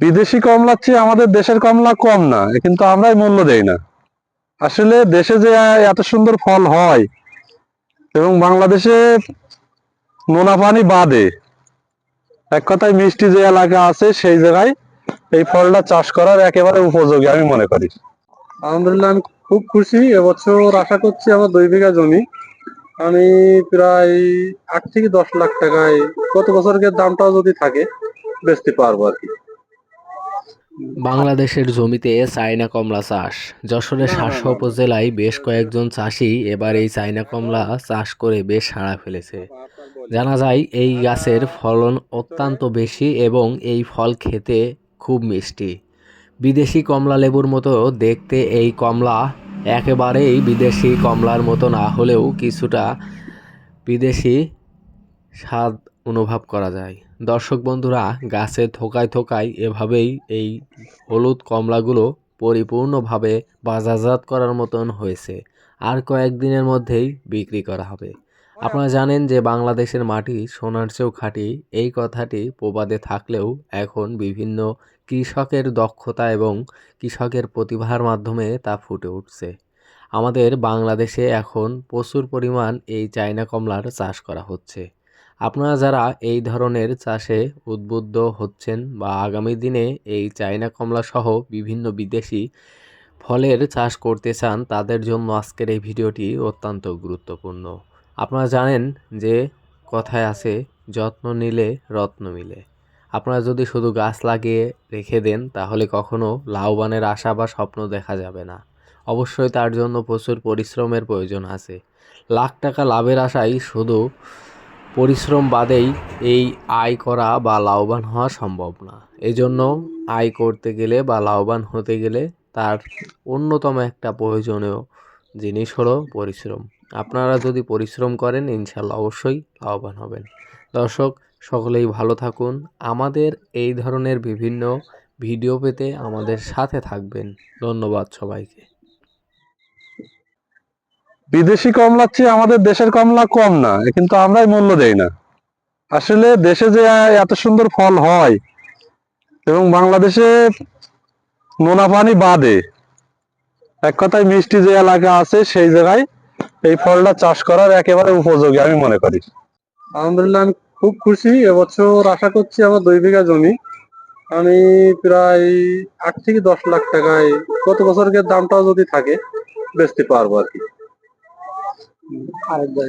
বিদেশি কমলার চেয়ে আমাদের দেশের কমলা কম না কিন্তু আমরাই মূল্য দেই না। আসলে দেশে যে এত সুন্দর ফল হয়, এবং বাংলাদেশে নোনা পানি বাদে, এক কথায় মিষ্টি যে এলাকা আছে, সেই জায়গায় এই ফলটা চাষ করার একেবারে উপযোগী, আমি মনে করি। আলহামদুলিল্লাহ, আমি খুব খুশি। এবছর আশা করছি আমার দুই বিঘা জমি। আমি প্রায় আট থেকে দশ লাখ টাকায়, গত বছরের দামটাও যদি থাকে, বেচতে পারব আর কি। বাংলাদেশের জমিতে চায়না কমলা চাষ। যশোরের শাসা উপজেলায় বেশ কয়েকজন চাষি এবার এই চায়না কমলা চাষ করে বেশ সাড়া ফেলেছে। জানা যায় এই গাছের ফলন অত্যন্ত বেশি এবং এই ফল খেতে খুব মিষ্টি। বিদেশি কমলা লেবুর মতো দেখতে এই কমলা একেবারেই বিদেশি কমলার মতো না হলেও কিছুটা বিদেশি স্বাদ অনুভব করা যায়। দর্শক বন্ধুরা গাছে থোকায় থোকায় এভাবেই এই হলুদ কমলাগুলো পরিপূর্ণভাবে বাজারজাত করার মতন হয়েছে। আর কয়েকদিনের মধ্যেই বিক্রি করা হবে। আপনারা জানেন যে বাংলাদেশের মাটি সোনার চেয়েও খাঁটি এই কথাটি প্রবাদে থাকলেও এখন বিভিন্ন কৃষকের দক্ষতা এবং কৃষকের প্রতিভার মাধ্যমে তা ফুটে উঠছে। আমাদের বাংলাদেশে এখন প্রচুর পরিমাণ এই চায়না কমলার চাষ করা হচ্ছে। আপনারা যারা এই ধরনের চাষে উদ্বুদ্ধ হচ্ছেন বা আগামী দিনে এই চায়না কমলা সহ বিভিন্ন বিদেশি ফলের চাষ করতে চান, তাদের জন্য আজকের এই ভিডিওটি অত্যন্ত গুরুত্বপূর্ণ। আপনারা জানেন যে কথায় আছে, যত্ন নিলে রত্ন মিলে। আপনারা যদি শুধু গাছ লাগিয়ে রেখে দেন, তাহলে কখনো লাভবানের আশা বা স্বপ্ন দেখা যাবে না। অবশ্যই তার জন্য প্রচুর পরিশ্রমের প্রয়োজন আছে। লাখ টাকা লাভের আশাই শুধু পরিশ্রম বাদেই এই আয় করা বা লাভবান হওয়া সম্ভব না। এজন্য আয় করতে গেলে বা লাভবান হতে গেলে তার অন্যতম একটা প্রয়োজনীয় জিনিস হলো পরিশ্রম। আপনারা যদি পরিশ্রম করেন ইনশাল্লাহ অবশ্যই লাভবান হবেন। দর্শক, সকলেই ভালো থাকুন। আমাদের এই ধরনের বিভিন্ন ভিডিও পেতে আমাদের সাথে থাকবেন। ধন্যবাদ সবাইকে। বিদেশি কমলার চেয়ে আমাদের দেশের কমলা কম না কিন্তু আমরাই মূল্য দেই না। আসলে দেশে যে এত সুন্দর ফল হয়, এবং বাংলাদেশে নোনা পানি বাদে, এক কথায় মিষ্টি যে এলাকা আছে, সেই জায়গায় এই ফলটা চাষ করার একেবারে উপযোগী, আমি মনে করি। আলহামদুলিল্লাহ, আমি খুব খুশি। এবছর আশা করছি আমার দুই বিঘা জমি। আমি প্রায় আট থেকে দশ লাখ টাকায়, গত বছরের দামটাও যদি থাকে, বেচতে পারব আর কি। আরেকবার